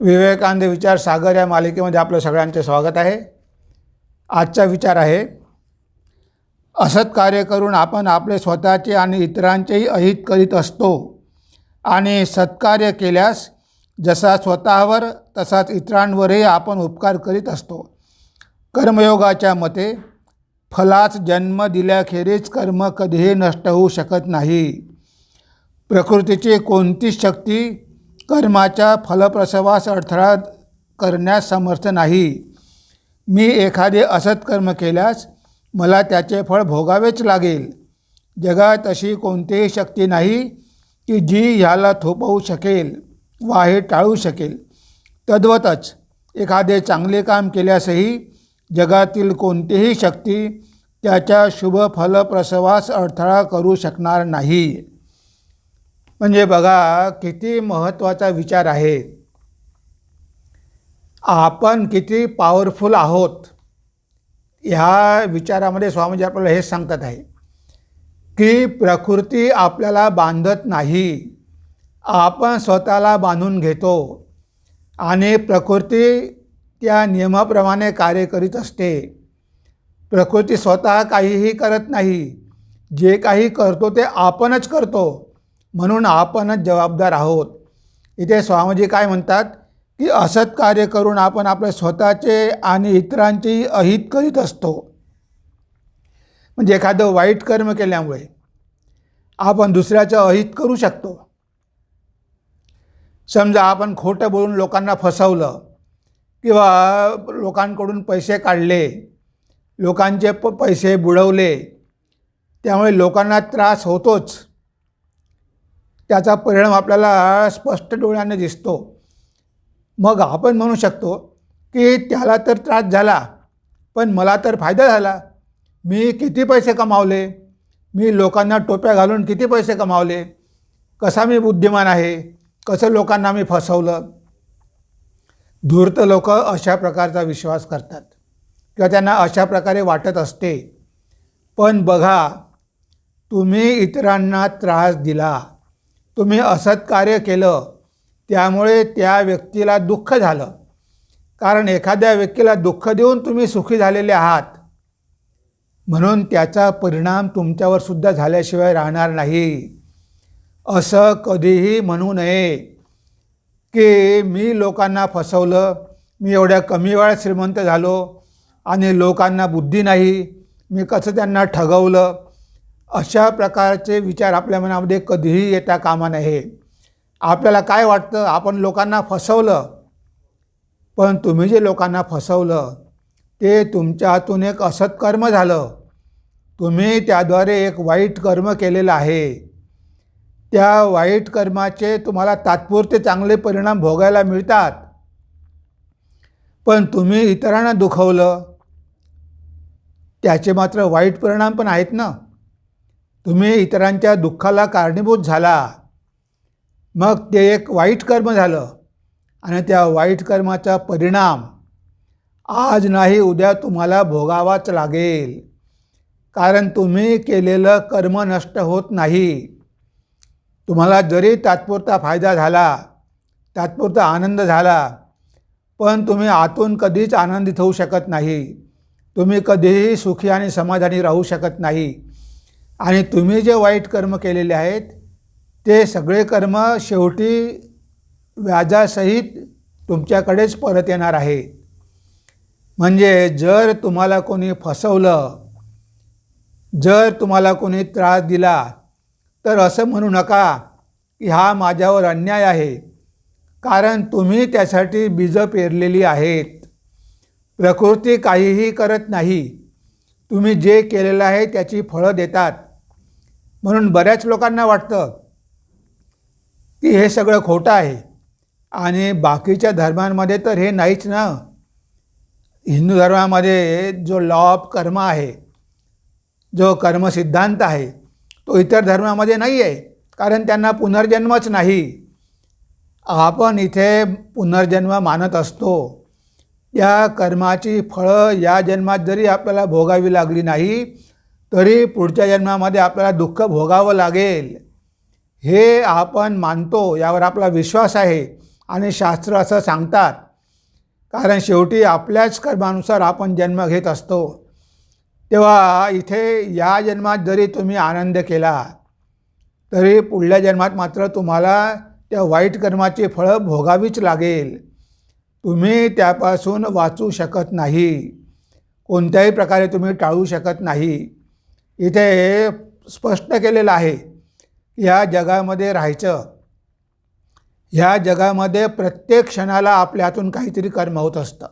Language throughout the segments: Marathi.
विवेकानंद विचार सागर या मालिकेमध्ये आपलं सगळ्यांचे स्वागत आहे. आजचा विचार आहे असत कार्य करून आपण आपले स्वतःचे आणि इतरांचेही अहित करीत असतो आणि सत्कार्य केल्यास जसा स्वतःवर तसाच इतरांवरही आपण उपकार करीत असतो. कर्मयोगाच्या मते फलाच जन्म दिल्याखेरीज कर्म कधीही नष्ट होऊ शकत नाही. प्रकृतीची कोणतीच शक्ती कर्माच्या फलप्रसवास अडथळा करण्यास समर्थ नाही. मी एखादे असत्कर्म केल्यास मला त्याचे फळ भोगावेच लागेल. जगात अशी कोणतीही शक्ती नाही की जी ह्याला थोपवू शकेल वा हे टाळू शकेल. तद्वतच एखादे चांगले काम केल्यासही जगातील कोणतीही शक्ती त्याच्या शुभ फलप्रसवास अडथळा करू शकणार नाही. म्हणजे बघा किती महत्त्वाचा विचार आहे. आपण किती पॉवरफुल आहोत ह्या विचारामध्ये स्वामीजी आपल्याला हेच सांगतात आहे की प्रकृती आपल्याला बांधत नाही. आपण स्वतःला बांधून घेतो आणि प्रकृती त्या नियमाप्रमाणे कार्य करीत असते. प्रकृती स्वतः काहीही करत नाही. जे काही करतो ते आपणच करतो. म्हणून आपणच जबाबदार आहोत. इथे स्वामीजी काय म्हणतात की असत कार्य करून आपण आपले स्वतःचे आणि इतरांचेही अहित करीत असतो. म्हणजे एखादं वाईट कर्म केल्यामुळे आपण दुसऱ्याचं अहित करू शकतो. समजा आपण खोटं बोलून लोकांना फसवलं किंवा लोकांकडून पैसे काढले लोकांचे प पैसे बुडवले त्यामुळे लोकांना त्रास होतोच. त्याचा परिणाम आपल्याला स्पष्ट डोळ्याने दिसतो. मग आपण म्हणू शकतो की त्याला तर त्रास झाला पण मला तर फायदा झाला. मी किती पैसे कमावले? मी लोकांना टोप्या घालून किती पैसे कमावले? कसा मी बुद्धिमान आहे? कसं लोकांना मी फसवलं? धूर्त लोक अशा प्रकारचा विश्वास करतात किंवा त्यांना अशा प्रकारे वाटत असते. पण बघा तुम्ही इतरांना त्रास दिला. तुम्ही असत्कार्य केलं त्यामुळे त्या व्यक्तीला दुःख झालं. कारण एखाद्या व्यक्तीला दुःख देऊन तुम्ही सुखी झालेले आहात. म्हणून त्याचा परिणाम तुमच्यावर सुद्धा झाल्याशिवाय राहणार नाही. असं कधीही म्हणू नये की मी लोकांना फसवलं मी एवढ्या कमी वेळात श्रीमंत झालो आणि लोकांना बुद्धी नाही मी कसं त्यांना ठगवलं अशा प्रकारचे विचार आपल्या मनामध्ये कधीही येता कामा नये. आपल्याला काय वाटतं? आपण लोकांना फसवलं. पण तुम्ही जे लोकांना फसवलं ते तुमच्या हातून एक असत्कर्म झालं. तुम्ही त्याद्वारे एक वाईट कर्म केलेलं आहे. त्या वाईट कर्माचे तुम्हाला तात्पुरते चांगले परिणाम भोगायला मिळतात. पण तुम्ही इतरांना दुखवलं त्याचे मात्र वाईट परिणाम पण आहेत ना? तुम्ही इतरांच्या दुःखाला कारणीभूत झाला. मग ते एक वाईट कर्म झालं आणि त्या वाईट कर्माचा परिणाम आज नाही उद्या तुम्हाला भोगावाच लागेल. कारण तुम्ही केलेलं कर्म नष्ट होत नाही. तुम्हाला जरी तात्पुरता फायदा झाला तात्पुरता आनंद झाला पण तुम्ही आतून कधीच आनंदित होऊ शकत नाही. तुम्ही कधीही सुखी आणि समाधानी राहू शकत नाही. आणि तुम्ही जे वाईट कर्म केलेले आहेत ते सगळे कर्म शेवटी व्याजासहित तुमच्याकडेच परत येणार आहे म्हणजे जर तुम्हाला कोणी फसवलं जर तुम्हाला कोणी त्रास दिला तर असं म्हणू नका की हा माझ्यावर अन्याय आहे. कारण तुम्ही त्यासाठी बीजं पेरलेली आहेत. प्रकृती काहीही करत नाही. तुम्ही जे केलेलं आहे त्याची फळं देतात. म्हणून बऱ्याच लोकांना वाटतं की हे सगळं खोटं आहे. आणि बाकीच्या धर्मांमध्ये तर हे नाहीच ना. हिंदू धर्मामध्ये जो लॉ ऑफ कर्म आहे जो कर्मसिद्धांत आहे तो इतर धर्मामध्ये नाही आहे कारण त्यांना पुनर्जन्मच नाही. आपण इथे पुनर्जन्म मानत असतो. या कर्माची फळं या जन्मात जरी आपल्याला भोगावी लागली नाही तरी पुढच्या जन्मामध्ये आपल्याला दुःख भोगावं लागेल. हे आपण मानतो यावर आपला विश्वास आहे आणि शास्त्र असं सांगतात. कारण शेवटी आपल्याच कर्मानुसार आपण जन्म घेत असतो. तेव्हा इथे या जन्मात जरी तुम्ही आनंद केला तरी पुढल्या जन्मात मात्र तुम्हाला त्या वाईट कर्माची फळं भोगावीच लागेल. तुम्ही त्यापासून वाचू शकत नाही. कोणत्याही प्रकारे तुम्ही टाळू शकत नाही. इथे स्पष्ट केलेलं आहे या जगामध्ये राहायचं. ह्या जगामध्ये प्रत्येक क्षणाला आपल्या हातून काहीतरी कर्म होत असतं.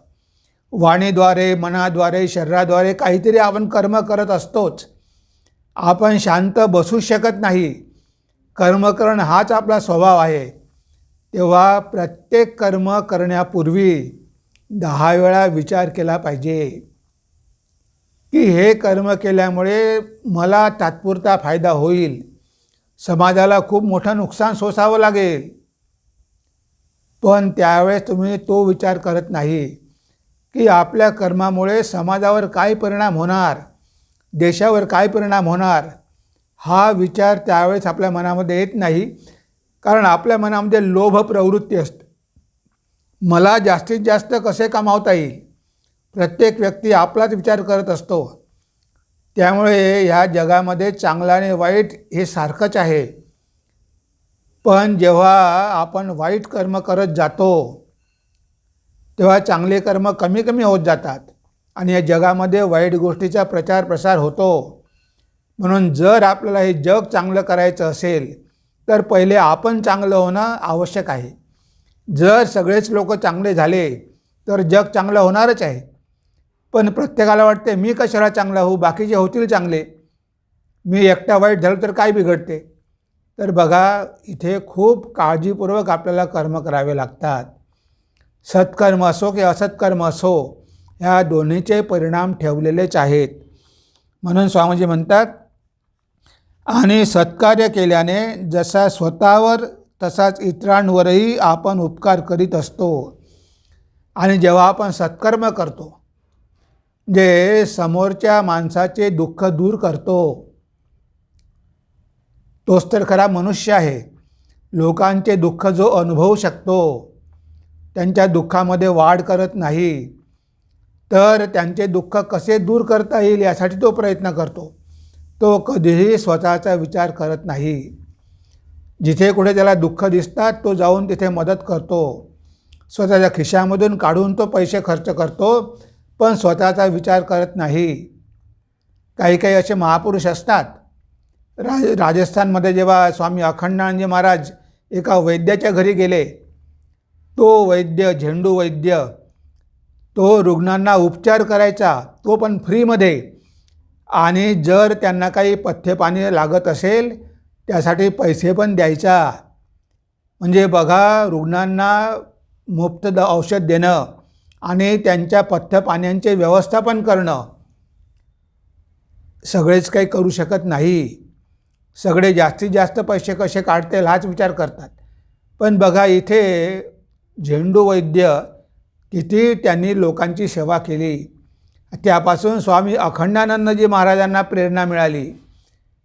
वाणीद्वारे मनाद्वारे शरीराद्वारे काहीतरी आपण कर्म करत असतोच. आपण शांत बसू शकत नाही. कर्म करणं हाच आपला स्वभाव आहे. तेव्हा प्रत्येक कर्म करण्यापूर्वी दहा वेळा विचार केला पाहिजे. की हे कर्म केल्यामुळे मला तात्पुरता फायदा होईल. समाजाला खूप मोठं नुकसान सोसावं लागेल. पण त्यावेळेस तुम्ही तो विचार करत नाही की आपल्या कर्मामुळे समाजावर काय परिणाम होणार देशावर काय परिणाम होणार हा विचार त्यावेळेस आपल्या मनामध्ये येत नाही. कारण आपल्या मनामध्ये लोभ प्रवृत्ती असते. मला जास्तीत जास्त कसे कमावता येईल? प्रत्येक व्यक्ती आपलाच विचार करत असतो. त्यामुळे ह्या जगामध्ये चांगलं आणि वाईट हे सारखंच आहे. पण जेव्हा आपण वाईट कर्म करत जातो तेव्हा चांगले कर्म कमी कमी होत जातात आणि या जगामध्ये वाईट गोष्टीचा प्रचार प्रसार होतो. म्हणून जर आपल्याला हे जग चांगलं करायचं असेल तर पहिले आपण चांगलं होणं आवश्यक आहे. जर सगळेच लोक चांगले झाले तर जग चांगलं होणारच आहे. पण प्रत्येकाला वाटते मी कशाला चांगला होऊ बाकीचे होतील चांगले. मी एकटा वाईट झालो तर काय बिघडते? तर बघा इथे खूप काळजीपूर्वक आपल्याला कर्म करावे लागतात. सत्कर्म असो की असत्कर्म असो ह्या दोन्हीचे परिणाम ठेवलेलेच आहेत. म्हणून स्वामीजी म्हणतात आणि सत्कार्य केल्याने जसा स्वतःवर तसाच इतरांवरही आपण उपकार करीत असतो. आणि जेव्हा आपण सत्कर्म करतो जे समोरच्या माणसाचे दुःख दूर करतो. तोच तर खरा मनुष्य आहे. लोकांचे दुःख जो अनुभवू शकतो त्यांच्या दुःखामध्ये वाढ करत नाही. तर त्यांचे दुःख कसे दूर करता येईल यासाठी तो प्रयत्न करतो. तो कधीही स्वतःचा विचार करत नाही. जिथे कुठे त्याला दुःख दिसतात तो जाऊन तिथे मदत करतो. स्वतःच्या खिशामधून काढून तो पैसे खर्च करतो. पण स्वतःचा विचार करत नाही. काही काही असे महापुरुष असतात. राज राजस्थानमध्ये जेव्हा स्वामी अखंडानंदजी महाराज एका वैद्याच्या घरी गेले तो वैद्य झेंडू वैद्य तो रुग्णांना उपचार करायचा तो पण फ्रीमध्ये. आणि जर त्यांना काही पथ्यपाणी लागत असेल त्यासाठी पैसे पण द्यायचा. म्हणजे बघा रुग्णांना मुफ्त द औषध देणं. आणि त्यांच्या पथ्यपाण्यांचे व्यवस्थापन करणं. सगळेच काही करू शकत नाही. सगळे जास्तीत जास्त पैसे कसे काढतील हाच विचार करतात. पण बघा इथे झेंडू वैद्य किती त्यांनी लोकांची सेवा केली. त्यापासून स्वामी अखंडानंदजी महाराजांना प्रेरणा मिळाली.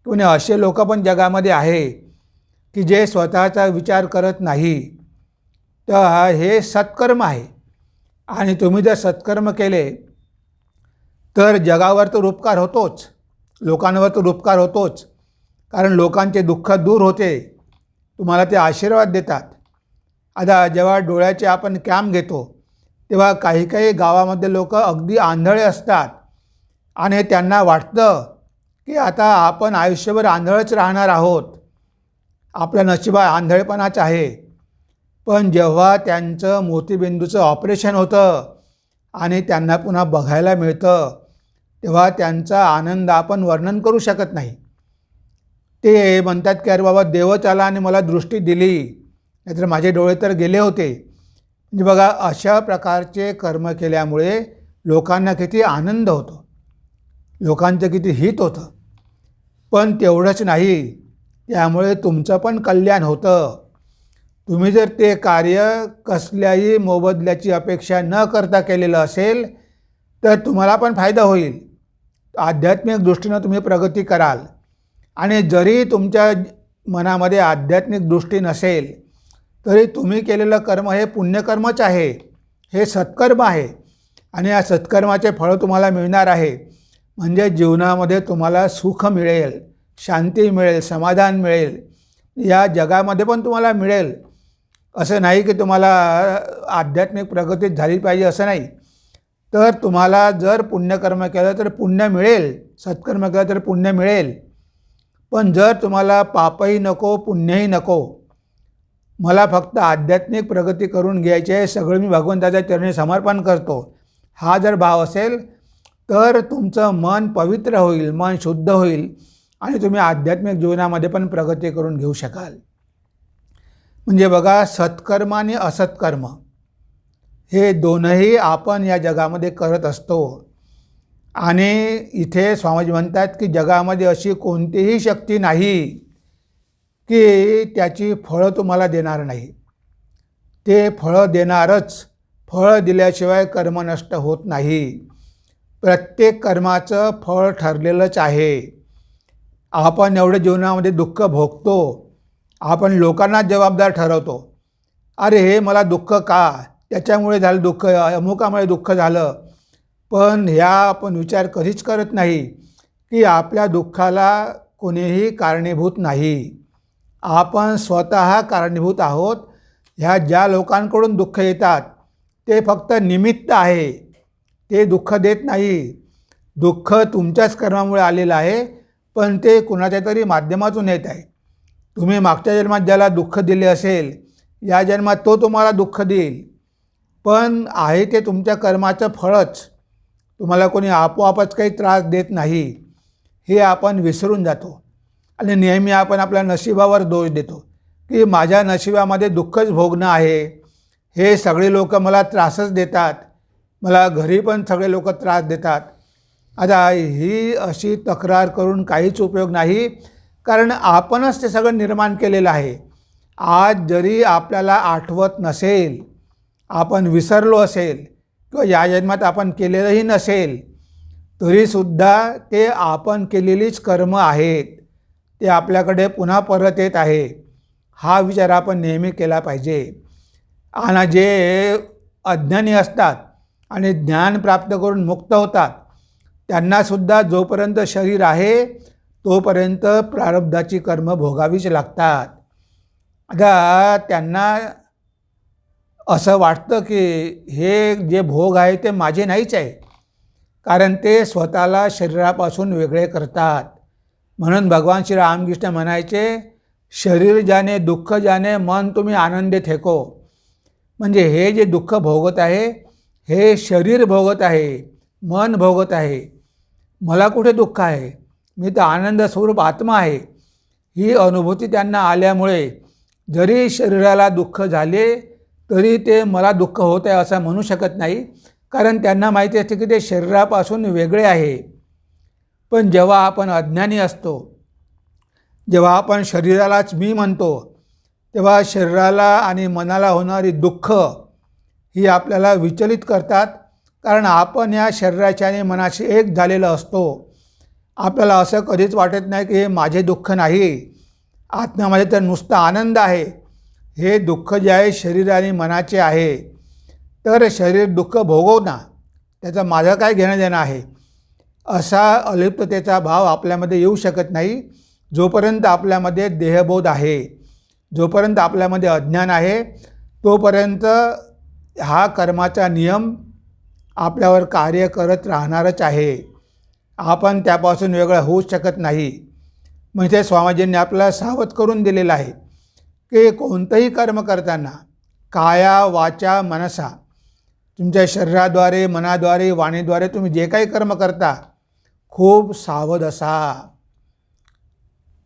पुणे असे लोक पण जगामध्ये आहे की जे स्वतःचा विचार करत नाही. तर हे सत्कर्म आहे. आणि तुम्ही जर सत्कर्म केले तर जगावर तर उपकार होतोच. लोकांवर तर उपकार होतोच. कारण लोकांचे दुःख दूर होते. तुम्हाला ते आशीर्वाद देतात. आता जेव्हा डोळ्याचे आपण कॅम्प घेतो तेव्हा काही काही गावामध्ये लोक अगदी आंधळे असतात. आणि त्यांना वाटतं की आता आपण आयुष्यभर आंधळच राहणार आहोत. आपल्या नशिबा आंधळेपणाच आहे. पण जेव्हा त्यांचं मोतीबिंदूचं ऑपरेशन होतं आणि त्यांना पुन्हा बघायला मिळतं तेव्हा त्यांचा आनंद आपण वर्णन करू शकत नाही. ते म्हणतात की अरे बाबा देवच आला आणि मला दृष्टी दिली. नाहीतर माझे डोळे तर गेले होते. म्हणजे बघा अशा प्रकारचे कर्म केल्यामुळे लोकांना किती आनंद होतो. लोकांचं किती हित होतं. पण तेवढंच नाही त्यामुळे तुमचं पण कल्याण होतं. तुम्ही जर ते कार्य कसल्याही मोबदल्याची अपेक्षा न करता केलेलं असेल तर तुम्हाला पण फायदा होईल. आध्यात्मिक दृष्टीनं तुम्ही प्रगती कराल. आणि जरी तुमच्या मनामध्ये आध्यात्मिक दृष्टी नसेल तरी तुम्ही केलेलं कर्म हे पुण्यकर्मच आहे. हे सत्कर्म आहे. आणि या सत्कर्माचे फळं तुम्हाला मिळणार आहे. म्हणजे जीवनामध्ये तुम्हाला सुख मिळेल शांती मिळेल समाधान मिळेल. या जगामध्ये पण तुम्हाला मिळेल. असं नाही की तुम्हाला आध्यात्मिक प्रगती झाली पाहिजे असं नाही. तर तुम्हाला जर पुण्यकर्म केलं तर पुण्य मिळेल. सत्कर्म केलं तर पुण्य मिळेल. पण जर तुम्हाला पापही नको पुण्यही नको मला फक्त आध्यात्मिक प्रगती करून घ्यायची आहे सगळं मी भगवंताच्या चरणी समर्पण करतो. हा जर भाव असेल तर तुमचं मन पवित्र होईल मन शुद्ध होईल आणि तुम्ही आध्यात्मिक जीवनामध्ये पण प्रगती करून घेऊ शकाल. म्हणजे बघा सत्कर्म आणि असत्कर्म हे दोनही आपण या जगामध्ये करत असतो. आणि इथे स्वामीजी म्हणतात की जगामध्ये अशी कोणतीही शक्ती नाही की त्याची फळं तुम्हाला देणार नाही. ते फळं देणारच फळं दिल्याशिवाय कर्म नष्ट होत नाही. प्रत्येक कर्माचं फळ ठरलेलंच आहे. आपण एवढं जीवनामध्ये दुःख भोगतो आपण लोकांना जबाबदार ठरवतो. अरे हे मला दुःख का? त्याच्यामुळे झालं दुःख अमुकामुळे दुःख झालं. पण ह्या आपण विचार कधीच करत नाही की आपल्या दुःखाला कोणीही कारणीभूत नाही. आपण स्वतः कारणीभूत आहोत. ह्या ज्या लोकांकडून दुःख येतात ते फक्त निमित्त आहे. ते दुःख देत नाही. दुःख तुमच्याच कर्मामुळे आलेलं आहे पण ते कुणाच्या तरी माध्यमातून येत आहे. तुम्ही मागच्या जन्मात ज्याला दुःख दिले असेल या जन्मात तो तुम्हाला दुःख देईल. पण आहे ते तुमच्या कर्माचं फळच. तुम्हाला कोणी आपोआपच काही त्रास देत नाही. हे आपण विसरून जातो. आणि नेहमी आपण आपल्या नशिबावर दोष देतो. की माझ्या नशिबामध्ये दुःखच भोगणं आहे. हे सगळे लोक मला त्रासच देतात. मला घरी पण सगळे लोक त्रास देतात. आता ही अशी तक्रार करून काहीच उपयोग नाही. कारण आपणच ते सगळं निर्माण केलेलं आहे. आज जरी आपल्याला आठवत नसेल आपण विसरलो असेल किंवा या जन्मात आपण केलेलंही नसेल तरीसुद्धा ते आपण केलेलीच कर्म आहेत. ते आपल्याकडे पुन्हा परत येत आहे. हा विचार आपण नेहमी केला पाहिजे. आणि जे अज्ञानी असतात आणि ज्ञान प्राप्त करून मुक्त होतात त्यांनासुद्धा जोपर्यंत शरीर आहे तोपर्यंत प्रारब्धाची कर्म भोगावीच लागतात. आता त्यांना असं वाटतं की हे जे भोग आहे ते माझे नाहीच आहे. कारण ते स्वतःला शरीरापासून वेगळे करतात. म्हणून भगवान श्री रामकृष्ण म्हणायचे शरीर जाणे दुःख जाणे मन तुम्ही आनंदे ठेको. म्हणजे हे जे दुःख भोगत आहे हे शरीर भोगत आहे मन भोगत आहे. मला कुठे दुःख आहे? मी तर आनंद स्वरूप आत्मा आहे. ही अनुभूती त्यांना आल्यामुळे जरी शरीराला दुःख झाले तरी ते मला दुःख होत आहे असं म्हणू शकत नाही. कारण त्यांना माहिती असते की ते शरीरापासून वेगळे आहे. पण जेव्हा आपण अज्ञानी असतो जेव्हा आपण शरीरालाच मी म्हणतो तेव्हा शरीराला आणि मनाला होणारी दुःख ही आपल्याला विचलित करतात. कारण आपण या शरीराच्या आणि मनाशी एक झालेलं असतो. आपल्याला असं कधीच वाटत नाही की हे माझे दुःख नाही. आत्म्यामध्ये तर नुसतं आनंद आहे. हे दुःख जे आहे शरीर आणि मनाचे आहे. तर शरीर दुःख भोगव ना त्याचं माझं काय घेणं देणं आहे? असा अलिप्ततेचा भाव आपल्यामध्ये येऊ शकत नाही. जोपर्यंत आपल्यामध्ये देहबोध आहे जोपर्यंत आपल्यामध्ये अज्ञान आहे तोपर्यंत हा कर्माचा नियम आपल्यावर कार्य करत राहणारच आहे. आपण त्यापासून वेगळं होऊ शकत नाही. म्हणजे स्वामीजींनी आपल्याला सावध करून दिलेलं आहे की कोणतंही कर्म करताना काया वाचा मनसा तुमच्या शरीराद्वारे मनाद्वारे वाणीद्वारे तुम्ही जे काही कर्म करता खूप सावध असा.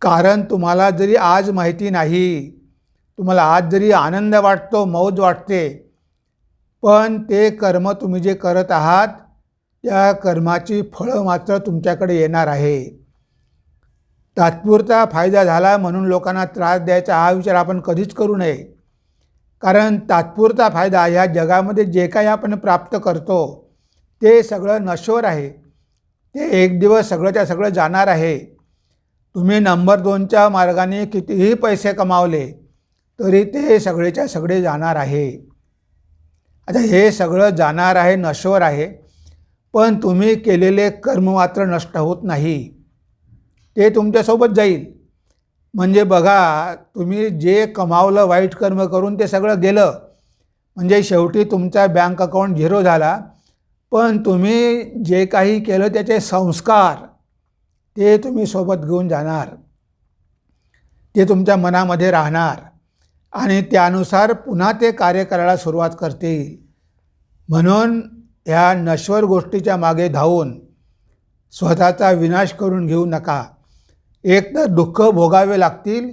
कारण तुम्हाला जरी आज माहिती नाही तुम्हाला आज जरी आनंद वाटतो मौज वाटते पण ते कर्म तुम्ही जे करत आहात त्या कर्माची फळं मात्र तुमच्याकडे येणार आहे. तात्पुरता फायदा झाला म्हणून लोकांना त्रास द्यायचा हा विचार आपण कधीच करू नये. कारण तात्पुरता फायदा ह्या जगामध्ये जे काही आपण प्राप्त करतो ते सगळं नश्वर आहे. ते एक दिवस सगळंच्या सगळं जाणार आहे. तुम्ही नंबर दोनच्या मार्गाने कितीही पैसे कमावले तरी ते सगळेच्या सगळे जाणार आहे. आता हे सगळं जाणार आहे नश्वर आहे. पण तुम्ही केलेले कर्म मात्र नष्ट होत नाही. ते तुमच्यासोबत जाईल. म्हणजे बघा तुम्ही जे कमावलं वाईट कर्म करून ते सगळं गेलं. म्हणजे शेवटी तुमचा बँक अकाउंट झिरो झाला. पण तुम्ही जे काही केलं त्याचे संस्कार ते तुम्ही सोबत घेऊन जाणार. ते तुमच्या मनामध्ये राहणार. आणि त्यानुसार पुन्हा ते कार्य करायला सुरुवात करतील. म्हणून ह्या नश्वर गोष्टीच्या मागे धावून स्वतःचा विनाश करून घेऊ नका. एक तर दुःख भोगावे लागतील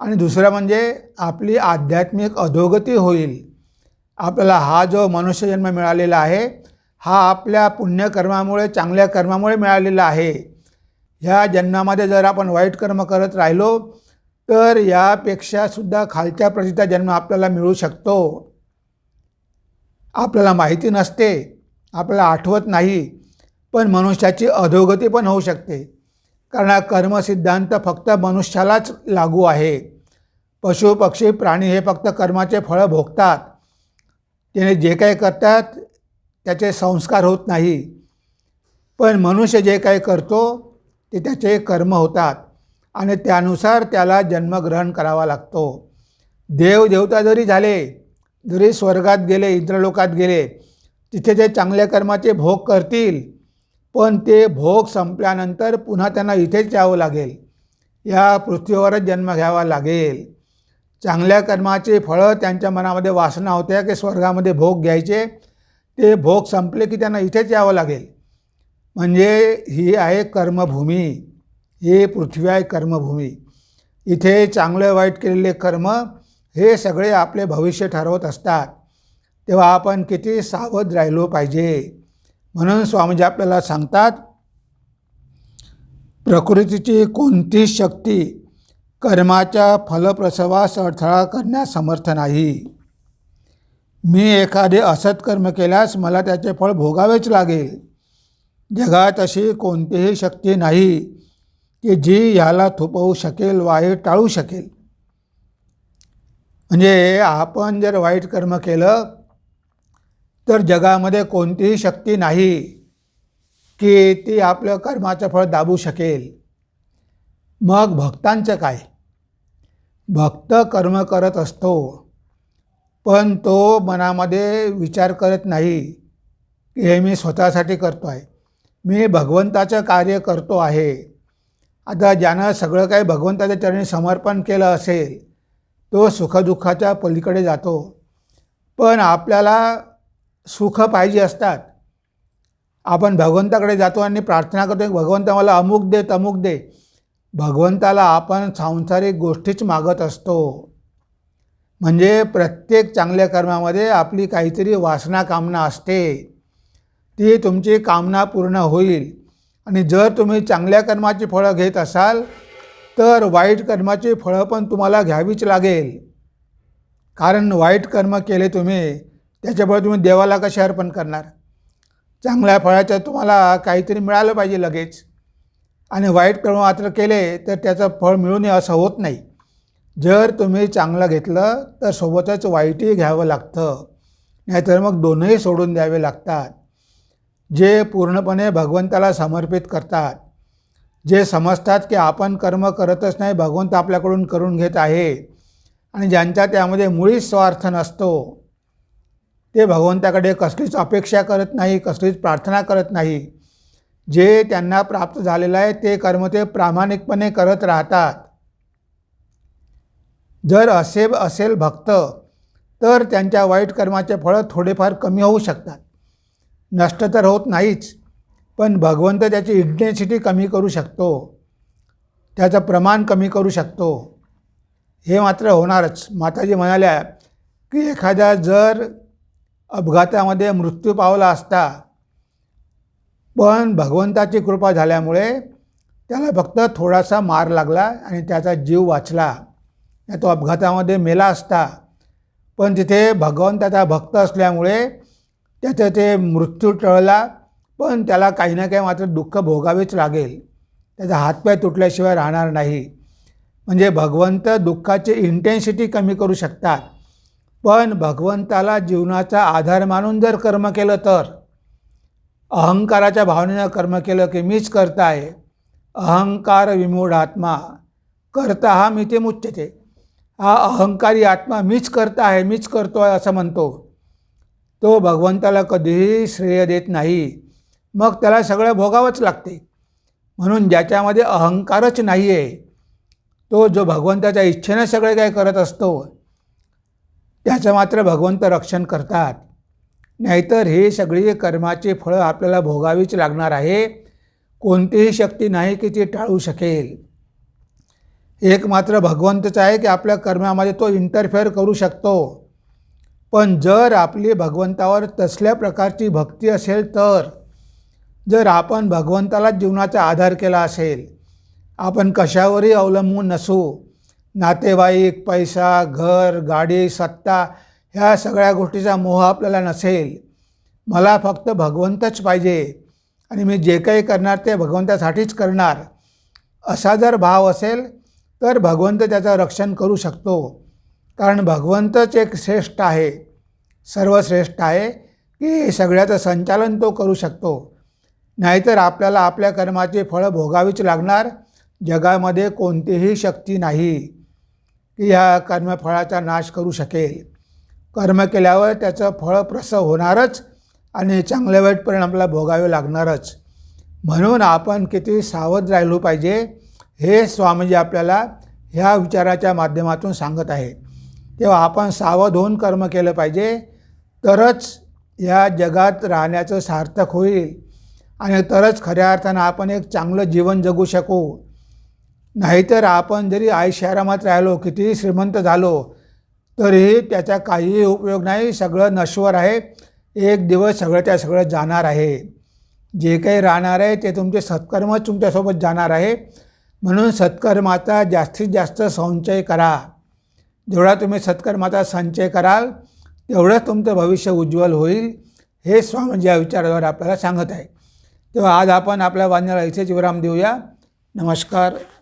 आणि दुसरं म्हणजे आपली आध्यात्मिक अधोगती होईल. आपल्याला हा जो मनुष्यजन्म मिळालेला आहे हा आपल्या पुण्यकर्मामुळे चांगल्या कर्मामुळे मिळालेला आहे. ह्या जन्मामध्ये जर आपण वाईट कर्म करत राहिलो तर यापेक्षा सुद्धा खालच्या प्रतीचा जन्म आपल्याला मिळू शकतो. आपल्याला माहिती नसते. आपल्याला आठवत नाही पण मनुष्याची अधोगती पण होऊ शकते. कारण हा कर्मसिद्धांत फक्त मनुष्यालाच लागू आहे. पशु पक्षी प्राणी हे फक्त कर्माचे फळं भोगतात. त्याने जे काही करतात त्याचे संस्कार होत नाही. पण मनुष्य जे काही करतो ते त्याचे कर्म होतात आणि त्यानुसार त्याला जन्मग्रहण करावा लागतो. देव देवता जरी झाले जरी स्वर्गात गेले इंद्रलोकात गेले तिथे ते चांगल्या कर्माचे भोग करतील पण ते भोग संपल्यानंतर पुन्हा त्यांना इथेच यावं लागेल. या पृथ्वीवरच जन्म घ्यावा लागेल. चांगल्या कर्माचे फळं त्यांच्या मनामध्ये वासना होत्या की स्वर्गामध्ये भोग घ्यायचे. ते भोग संपले की त्यांना इथेच यावं लागेल. म्हणजे ही आहे कर्मभूमी. ही पृथ्वी आहे कर्मभूमी. इथे चांगलं वाईट केलेले कर्म हे सगळे आपले भविष्य ठरवत असतात. तेव्हा आपण किती सावध राहिलो पाहिजे. म्हणून स्वामीजी आपल्याला सांगतात प्रकृतीची कोणतीच शक्ती कर्माच्या फलप्रसवास अडथळा करण्यास समर्थ नाही. मी एखादे असत् कर्म केल्यास मला त्याचे फळ भोगावेच लागेल. जगात अशी कोणतीही शक्ती नाही की जी ह्याला थोपवू शकेल वाईट टाळू शकेल. म्हणजे आपण जर वाईट कर्म केलं तर जगामध्ये कोणतीही शक्ती नाही की ती आपलं कर्माचं फळ दाबू शकेल. मग भक्तांचं काय? भक्त कर्म करत असतो पण तो मनामध्ये विचार करत नाही की हे मी स्वतःसाठी करतो आहे मी भगवंताचं कार्य करतो आहे. आता ज्यानं सगळं काही भगवंताच्या चरणी समर्पण केलं असेल तो सुखदुःखाच्या पलीकडे जातो. पण आपल्याला सुख पाहिजे असतात. आपण भगवंताकडे जातो आणि प्रार्थना करतो भगवंता मला अमुक दे तमुक दे. भगवंताला आपण सांसारिक गोष्टीच मागत असतो. म्हणजे प्रत्येक चांगल्या कर्मामध्ये आपली काहीतरी वासना कामना असते. ती तुमची कामना पूर्ण होईल. आणि जर तुम्ही चांगल्या कर्माची फळं घेत असाल तर वाईट कर्माची फळं पण तुम्हाला घ्यावीच लागेल. कारण वाईट कर्म केले तुम्ही त्याच्यामुळे तुम्ही देवाला कसे अर्पण करणार? चांगल्या फळाचं तुम्हाला काहीतरी मिळालं पाहिजे लगेच. आणि वाईट कर्म मात्र केले तर त्याचं फळ मिळू नये असं होत नाही. जर तुम्ही चांगलं घेतलं तर सोबतच वाईटही घ्यावं लागतं. नाहीतर मग दोनही सोडून द्यावे लागतात. जे पूर्णपणे भगवंताला समर्पित करतात जे समजतात की आपण कर्म करतच नाही भगवंत आपल्याकडून करून घेत आहे. आणि ज्यांचा त्यामध्ये मुळीच स्वार्थ नसतो. ते भगवंताकडे कसलीच अपेक्षा करत नाही कसलीच प्रार्थना करत नाही. जे त्यांना प्राप्त झालेलं आहे ते कर्म ते प्रामाणिकपणे करत राहतात. जर असे असेल भक्त तर त्यांच्या वाईट कर्माचे फळं थोडेफार कमी होऊ शकतात. नष्ट तर होत नाहीच पण भगवंत त्याची इंटेन्सिटी कमी करू शकतो. त्याचं प्रमाण कमी करू शकतो. हे मात्र होणारच. माताजी म्हणाल्या की एखाद्या जर अपघातामध्ये मृत्यू पावला असता. पण भगवंताची कृपा झाल्यामुळे त्याला फक्त थोडासा मार लागला आणि त्याचा जीव वाचला. तो अपघातामध्ये मेला असता. पण तिथे भगवंताचा भक्त असल्यामुळे त्याचं ते मृत्यू टळला पण त्याला काही ना काही मात्र दुःख भोगावेच लागेल. त्याचा हातपाय तुटल्याशिवाय राहणार नाही. म्हणजे भगवंत दुःखाची इंटेन्सिटी कमी करू शकतात. पण भगवंताला जीवनाचा आधार मानून जर कर्म केलं तर? अहंकाराच्या भावनेनं कर्म केलं की मीच करता आहे अहंकार विमूढ आत्मा. करता हा मी ते मुच्यते. हा अहंकारी आत्मा मीच करता आहे मीच करतो आहे असं म्हणतो. तो भगवंताला कधीही श्रेय देत नाही. मग त्याला सगळं भोगावंच लागते. म्हणून ज्याच्यामध्ये अहंकारच नाही आहे तो जो भगवंताच्या इच्छेनं सगळे काय करत असतो त्याचं मात्र भगवंत रक्षण करतात. नाहीतर ही सगळी कर्माची फळं आपल्याला भोगावीच लागणार आहे. कोणतीही शक्ती नाही की ती टाळू शकेल. एक मात्र भगवंतच आहे की आपल्या कर्मामध्ये तो इंटरफेअर करू शकतो. पण जर आपली भगवंतावर तसल्या प्रकारची भक्ती असेल तर जर आपण भगवंताला जीवनाचा आधार केला असेल आपण कशावरही अवलंबून नसू. नातेवाईक पैसा घर गाडी सत्ता ह्या सगळ्या गोष्टीचा मोह आपल्याला नसेल. मला फक्त भगवंतच पाहिजे आणि मी जे काही करणार ते भगवंतासाठीच करणार. असा जर भाव असेल तर भगवंत त्याचं रक्षण करू शकतो. कारण भगवंतच एक श्रेष्ठ आहे. सर्वश्रेष्ठ आहे की सगळ्याचं संचालन तो करू शकतो. नाहीतर आपल्याला आपल्या कर्माची फळं भोगावीच लागणार. जगामध्ये कोणतीही शक्ती नाही. की ह्या कर्मफळाचा नाश करू शकेल. कर्म केल्यावर त्याचं फळ प्रसव होणारच आणि चांगले वाईट परिणाम आपल्याला भोगावे लागणारच. म्हणून आपण किती सावध राहिलो पाहिजे हे स्वामीजी आपल्याला ह्या विचाराच्या माध्यमातून सांगत आहे. तेव्हा आपण सावध होऊन कर्म केलं पाहिजे तरच या जगात राहण्याचं सार्थक होईल. आणि तरच खऱ्या अर्थानं आपण एक चांगलं जीवन जगू शकू. नाहीतर आपण जरी आयुष्यारामात राहिलो कितीही श्रीमंत झालो तरीही त्याचा काहीही उपयोग नाही. सगळं नश्वर आहे. एक दिवस सगळं त्या सगळं जाणार आहे. जे काही राहणार आहे ते तुमचे सत्कर्मच तुमच्यासोबत जाणार आहे. म्हणून सत्कर्माचा जास्तीत जास्त संचय करा. जेवढा तुम्ही सत्कर्माचा संचय कराल तेवढंच तुमचं भविष्य उज्ज्वल होईल हे स्वामीजी या विचारावर आपल्याला सांगत आहे. तेव्हा आज आपण आपल्या वाण्याला इथेच विराम देऊया. नमस्कार.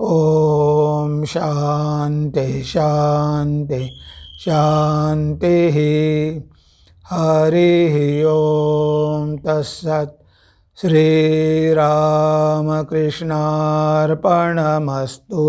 ॐ शान्ति शान्ति शान्तिः हरिः ॐ तत्सत्। श्रीरामकृष्णार्पणमस्तु